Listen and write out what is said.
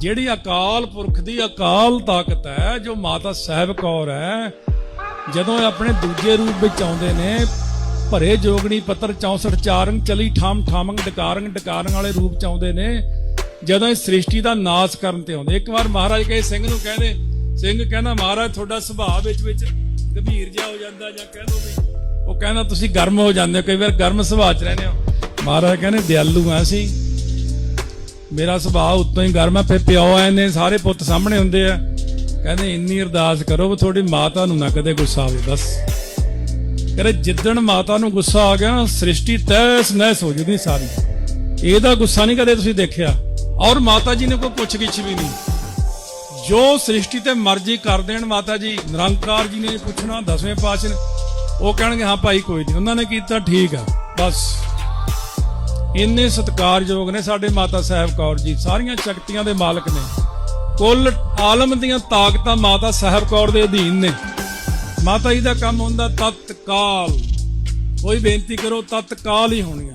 ਜਿਹੜੀ ਅਕਾਲ ਪੁਰਖ ਦੀ ਅਕਾਲ ਤਾਕਤ ਹੈ, ਜੋ ਮਾਤਾ ਸਾਹਿਬ ਕੌਰ ਹੈ, ਜਦੋਂ ਇਹ ਆਪਣੇ ਦੂਜੇ ਰੂਪ ਵਿੱਚ ਆਉਂਦੇ ਨੇ, ਭਰੇ ਜੋਗਣੀ ਪੱਤਰ 64 ਚਾਰੰਗ ਚਲੀ ਠਾਮ ਠਾਮੰਗ ਡਕਾਰੰਗ ਡਕਾਰੰਗ ਵਾਲੇ ਰੂਪ ਚ ਆਉਂਦੇ ਨੇ, ਜਦੋਂ ਇਹ ਸ੍ਰਿਸ਼ਟੀ ਦਾ ਨਾਸ ਕਰਨ ਤੇ ਆਉਂਦੇ, ਇੱਕ ਵਾਰ ਮਹਾਰਾਜ ਕਹੇ, ਸਿੰਘ ਨੂੰ ਕਹਿੰਦੇ ਸਿੰਘ ਕਹਿੰਦਾ, ਮਹਾਰਾਜ, ਤੁਹਾਡਾ ਸੁਭਾਅ ਵਿੱਚ ਵਿੱਚ ਗੰਭੀਰ ਜਿਹਾ ਹੋ ਜਾਂਦਾ ਜਾਂ ਕਹਿ ਦੋ ਵੀ। ਉਹ ਕਹਿੰਦਾ, ਤੁਸੀਂ ਗਰਮ ਹੋ ਜਾਂਦੇ ਹੋ, ਕਈ ਵਾਰ ਗਰਮ ਸੁਭਾਅ ਚ ਰਹਿੰਦੇ ਹੋ। ਮਹਾਰਾਜ ਕਹਿੰਦੇ, ਦਿਆਲੂ ਆ ਸੀ ਮੇਰਾ ਸੁਭਾਅ ਉੱਤੋਂ ਹੀ ਗਰਮ ਹੈ ਫੇ ਪਿਓ ਆਏ ਨੇ ਸਾਰੇ ਪੁੱਤ ਸਾਹਮਣੇ ਹੁੰਦੇ ਆ। ਕਹਿੰਦੇ, ਇੰਨੀ ਅਰਦਾਸ ਕਰੋ ਵੀ ਤੁਹਾਡੀ ਮਾਤਾ ਨੂੰ ਨਾ ਕਦੇ ਗੁੱਸਾ ਆਵੇ। ਬਸ। ਕਹਿੰਦੇ, ਜਿੱਦਣ ਮਾਤਾ ਨੂੰ ਗੁੱਸਾ ਆ ਗਿਆ ਨਾ, ਸ੍ਰਿਸ਼ਟੀ ਤੈਸ ਨਹਿਸ ਹੋ ਜੂਗੀ ਸਾਰੀ। ਇਹਦਾ ਗੁੱਸਾ ਨਹੀਂ ਕਦੇ ਤੁਸੀਂ ਦੇਖਿਆ। ਔਰ ਮਾਤਾ ਜੀ ਨੇ ਕੋਈ ਪੁੱਛ ਗਿੱਛ ਵੀ ਨਹੀਂ। ਜੋ ਸ੍ਰਿਸ਼ਟੀ ਤੇ ਮਰਜ਼ੀ ਕਰ ਦੇਣ ਮਾਤਾ ਜੀ, ਨਿਰੰਕਾਰ ਜੀ ਨੇ ਪੁੱਛਣਾ ਦਸਵੇਂ ਪਾਤਸ਼ਾਹ ਉਹ ਕਹਿਣਗੇ, ਹਾਂ ਭਾਈ, ਕੋਈ ਨਹੀਂ। ਉਹਨਾਂ ਨੇ ਕੀਤਾ, ਠੀਕ ਆ। ਬਸ। ਇੰਨੇ ਸਤਿਕਾਰਯੋਗ ਨੇ ਸਾਡੇ ਮਾਤਾ ਸਾਹਿਬ ਕੌਰ ਜੀ, ਸਾਰੀਆਂ ਸ਼ਕਤੀਆਂ ਦੇ ਮਾਲਕ ਨੇ। ਕੁੱਲ ਆਲਮ ਦੀਆਂ ਤਾਕਤਾਂ ਮਾਤਾ ਸਾਹਿਬ ਕੌਰ ਦੇ ਅਧੀਨ ਨੇ। ਮਾਤਾ ਜੀ ਦਾ ਕੰਮ ਹੁੰਦਾ ਤਤਕਾਲ। ਕੋਈ ਬੇਨਤੀ ਕਰੋ ਤਤਕਾਲ ਹੀ ਹੋਣੀਆਂ।